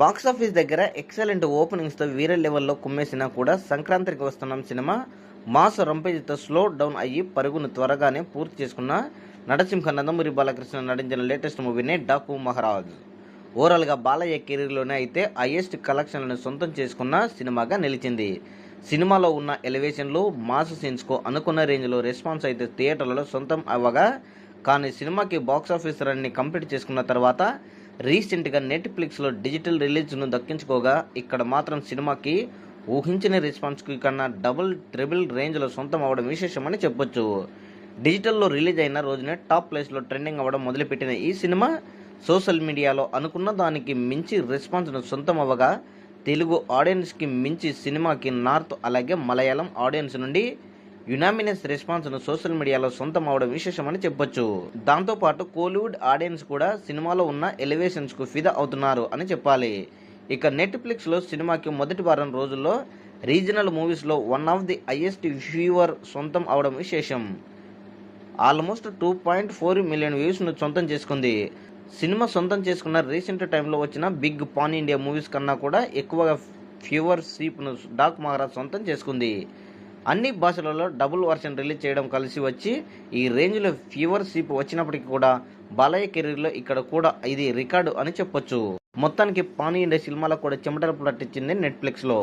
Box office దగ్గర excellent ఓపెనింగ్స్తో వీరే లెవెల్లో కుమ్మేసినా కూడా సంక్రాంతికి వస్తున్నాం సినిమా మాస్ రంపేజ్తో స్లో డౌన్ అయ్యి పరుగును త్వరగానే పూర్తి చేసుకున్న నరసింహ నందమూరి బాలకృష్ణ నటించిన లేటెస్ట్ మూవీనే డాకు మహారాజ్. ఓవరాల్గా బాలయ్య కెరీర్లోనే అయితే హైయెస్ట్ కలెక్షన్లను సొంతం చేసుకున్న సినిమాగా నిలిచింది. సినిమాలో ఉన్న ఎలివేషన్లు మాస్ సీన్స్కు అనుకున్న రేంజ్లో రెస్పాన్స్ అయితే థియేటర్లలో సొంతం అవ్వగా కానీ సినిమాకి బాక్సాఫీస్ రన్ని కంప్లీట్ చేసుకున్న తర్వాత రీసెంట్గా నెట్ఫ్లిక్స్లో డిజిటల్ రిలీజ్ను దక్కించుకోగా ఇక్కడ మాత్రం సినిమాకి ఊహించిన రెస్పాన్స్కి కన్నా డబుల్ ట్రిబుల్ రేంజ్లో సొంతం అవ్వడం విశేషమని చెప్పొచ్చు. డిజిటల్లో రిలీజ్ అయిన రోజునే టాప్ ప్లేస్లో ట్రెండింగ్ అవ్వడం మొదలుపెట్టిన ఈ సినిమా సోషల్ మీడియాలో అనుకున్న దానికి మించి రెస్పాన్స్ను సొంతం అవ్వగా తెలుగు ఆడియన్స్కి మించి సినిమాకి నార్త్ అలాగే మలయాళం ఆడియన్స్ నుండి యునామినస్ రెస్పాన్స్ను సోషల్ మీడియాలో సొంతం అవడం విశేషమని చెప్పొచ్చు. దాంతోపాటు కోలీవుడ్ ఆడియన్స్ కూడా సినిమాలో ఉన్న ఎలివేషన్స్కు ఫిదా అవుతున్నారు అని చెప్పాలి. ఇక నెట్ఫ్లిక్స్లో సినిమాకి మొదటి వారం రోజుల్లో రీజనల్ మూవీస్లో one of the highest viewer సొంతం అవడం విశేషం. Almost two point four million వ్యూస్ను సొంతం చేసుకుంది. సినిమా సొంతం చేసుకున్న రీసెంట్ టైంలో వచ్చిన బిగ్ పాన్ ఇండియా మూవీస్ కన్నా కూడా ఎక్కువగా ఫ్యూవర్ సీప్ను డాక్ మహారాజ్ సొంతం చేసుకుంది. అన్ని భాషలలో డబుల్ వర్షన్ రిలీజ్ చేయడం కలిసి వచ్చి ఈ రేంజ్లో ఫీవర్ సీప్ వచ్చినప్పటికీ కూడా బాలయ్య కెరీర్లో ఇక్కడ కూడా ఇది రికార్డు అని చెప్పొచ్చు. మొత్తానికి పానీ ఇండియా సినిమాలో కూడా చెమటలు పట్టించింది నెట్ఫ్లిక్స్లో.